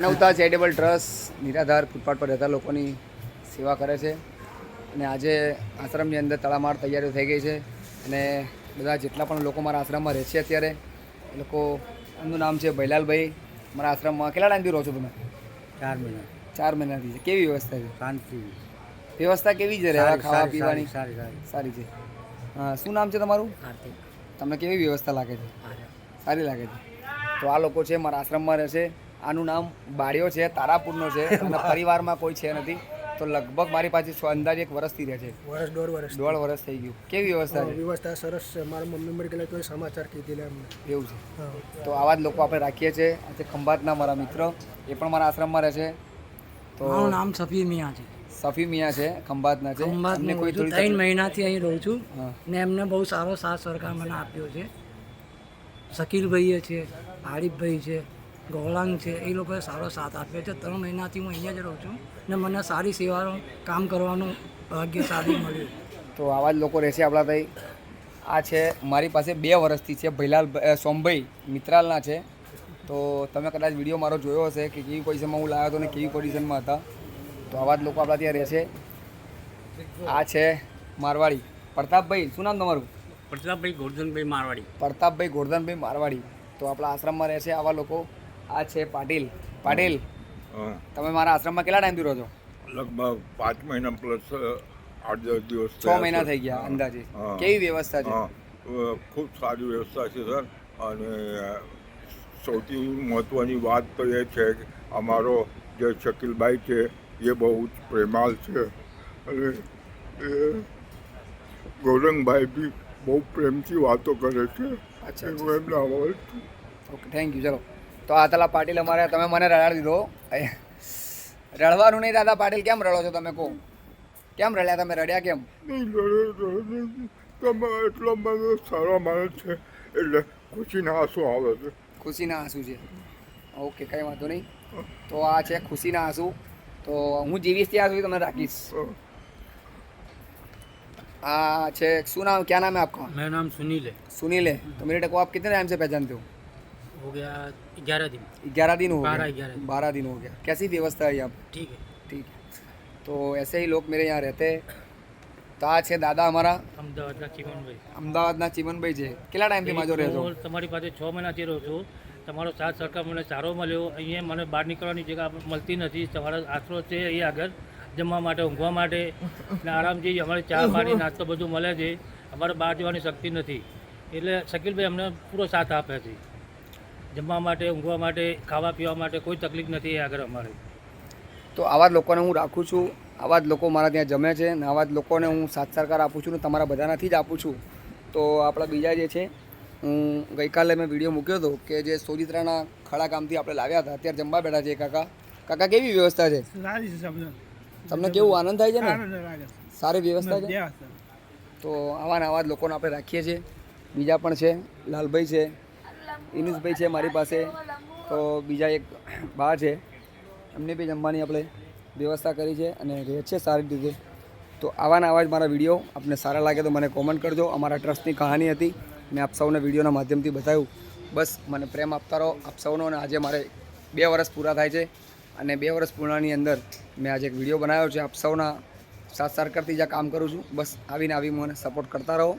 નવતા charitable trust નિરાધાર footpath પર રહેતા લોકોની સેવા કરે છે. અને આજે આશ્રમની અંદર તળામાર તૈયારીઓ થઈ ગઈ છે અને બધા જેટલા પણ લોકો મારા આશ્રમમાં રહે છે અત્યારે એ લોકો એમનું નામ છે ભૈલાલભાઈ. મારા આશ્રમમાં કેટલા ટાઈમથી રહો છો તમે? ચાર મહિના. ચાર મહિનાથી છે. કેવી વ્યવસ્થા છે? શાંતિ. વ્યવસ્થા કેવી છે રહેવા ખાવા પીવાની? સારી સારી. સારી છે. શું નામ છે તમારું? તમને કેવી વ્યવસ્થા લાગે છે? સારી લાગે છે. તો આ લોકો છે મારા આશ્રમમાં રહે છે. આનું નામ બાળ્યો છે તારાપુરનો છે અને પરિવારમાં કોઈ છે નથી. તો લગભગ મારી પાસે અંદાજે એક વર્ષથી રહે છે. વર્ષ દોઢ વર્ષ દોઢ વર્ષ થઈ ગયું. કેવી વ્યવસ્થા છે? વ્યવસ્થા સરસ છે. મારા મમ્મી મળી ગયેલા તો સમાચાર કીધેલા અમને એવું છે. તો આવા જ લોકો આપણે રાખીએ છીએ. આજે ખંભાતના મારા મિત્ર. એ પણ મારા આશ્રમમાં રહે છે. તો મારું નામ સફીર મિયા છે. સફી મિયા છે ખંભાતના છે. અમને કોઈ થોડી ત્રણ મહિનાથી અહીં રહું છું. ને એમને બહુ સારો સાથ સરકાર મને આપ્યો છે. શકીલભાઈએ છે આરીફભાઈ છે ગોળાંગ છે એ લોકોએ સારો સાથ આપ્યો છે. ત્રણ મહિનાથી હું અહીંયા જ રહું છું ને મને સારી સેવાનું કામ કરવાનું ભાગ્ય સારું મળ્યું. તો આવા જ લોકો રહેશે આપણા ભાઈ. આ છે મારી પાસે બે વર્ષથી છે ભૈલાલ સોમભાઈ મિત્રાલના છે. તો તમે કદાચ વીડિયો મારો જોયો હશે કે કેવી પોઝિશનમાં હું લાવ્યો હતો ને કેવી પોઝિશનમાં હતા. તો આવા જ લોકો આપણા ત્યાં રહેશે. આ છે મારવાડી. પ્રતાપભાઈ શું નામ તમારું? પ્રતાપભાઈ ગોરધનભાઈ મારવાડી. પ્રતાપભાઈ ગોરધનભાઈ મારવાડી. તો આપણા આશ્રમમાં રહેશે આવા લોકો. આ છે પાટીલ. પાટીલ તમે મારા આશ્રમમાં કેટલા ટાઈમથી રહો છો? લગભગ પાંચ મહિના પ્લસ આઠ દસ દિવસ છ મહિના થઈ ગયા અંદાજે. કેવી વ્યવસ્થા છે? ખૂબ સારી વ્યવસ્થા છે સર. અને સૌથી મહત્ત્વની વાત તો એ છે કે અમારો જે શકીલભાઈ છે એ બહુ જ પ્રેમાલ છે. અને એ ગૌરંગભાઈ બી બહુ પ્રેમથી વાતો કરે છે. એમને ઓકે થેન્ક યુ ચલો. તો આ તલા પાટીલ અમારે તમે મને રડાડી દીધો રડવાનું નહીં દાદા પાટીલ કેમ રડો છો તમે કહો કેમ રડ્યા તમે રડ્યા કેમ નહીં લડે લડે નહીં. તમે એટલો બધો સારો માણસ છે એટલે ખુશીના આંસુ આવે છે ખુશીના આંસુ છે ઓકે કંઈ વાંધો નહીં તો આ છે ખુશીના આંસુ તો હું જીવીશ ત્યાં સુધી તમને રાખીશ આ છે શું નામ क्या नाम है आपका मेरा नाम सुनील है सुनील है तो मेरे को आप कितने टाइम से पहचानते हो हो गया ग्यारह दिन ग्यारह दिन हो बारह, गए ग्यारह दिन। बारह दिन हो गया कैसी व्यवस्था है यहाँ पे? ठीक है ठीक है तो ऐसे ही लोग मेरे यहाँ रहते हैं તો આ છે દાદા અમારા અમદાવાદના ચીમનભાઈ અમદાવાદના ચીમનભાઈ છે કેટલા ટાઈમથી માજો રહેશો હું તમારી પાસે છ મહિનાથી રહું છું તમારો સાથ સરકાર મને સારો મળ્યો અહીંયા મને બહાર નીકળવાની જગ્યા મળતી નથી તમારો આશરો છે અહીં આગળ જમવા માટે ઊંઘવા માટે ને આરામથી અમારે ચા પાણી નાસ્તો બધું મળે છે અમારે બહાર જવાની શક્તિ નથી એટલે શકીલભાઈ અમને પૂરો સાથ આપે છે જમવા માટે ઊંઘવા માટે ખાવા પીવા માટે કોઈ તકલીફ નથી એ આગળ અમારે. તો આવા જ લોકોને હું રાખું છું આવા જ લોકો મારા ત્યાં જમે છે ને આવા જ લોકોને હું સાથ સરકાર આપું છું ને તમારા બધાનાથી જ આપું છું. તો આપણા બીજા જે છે હું ગઈકાલે મેં વીડિયો મૂક્યો હતો કે જે સોજિત્રાના ખડા કામથી આપણે લાવ્યા હતા અત્યારે જમવા બેઠા છે કાકા. કાકા કેવી વ્યવસ્થા છે? સારી છે સમજો તમને કેવું આનંદ થાય છે ને? સારી વ્યવસ્થા છે? તો આવા ને આવા જ લોકોને આપણે રાખીએ છીએ. બીજા પણ છે લાલભાઈ છે. ઇનુસભાઈ છે મારી પાસે. તો બીજા એક બા છે. એમને બી જમવાની આપણે વ્યવસ્થા કરી છે અને રહે છે સારી રીતે. તો આવાના આવા જ મારા વીડિયો આપને સારા લાગે તો મને કોમેન્ટ કરજો. અમારા ટ્રસ્ટની કહાની હતી. મેં આપ સૌને વિડીયોના માધ્યમથી બતાવ્યું. બસ મને પ્રેમ આપતા રહો આપ સૌનો અને આજે મારે બે વર્ષ પૂરા થાય છે અને બે વર્ષ પૂર્ણની અંદર મેં આજે એક વીડિયો બનાવ્યો છે. આપ સૌના સાથ સરકારથી જ્યાં કામ કરું છું. બસ આવીને આવી મને સપોર્ટ કરતા રહો.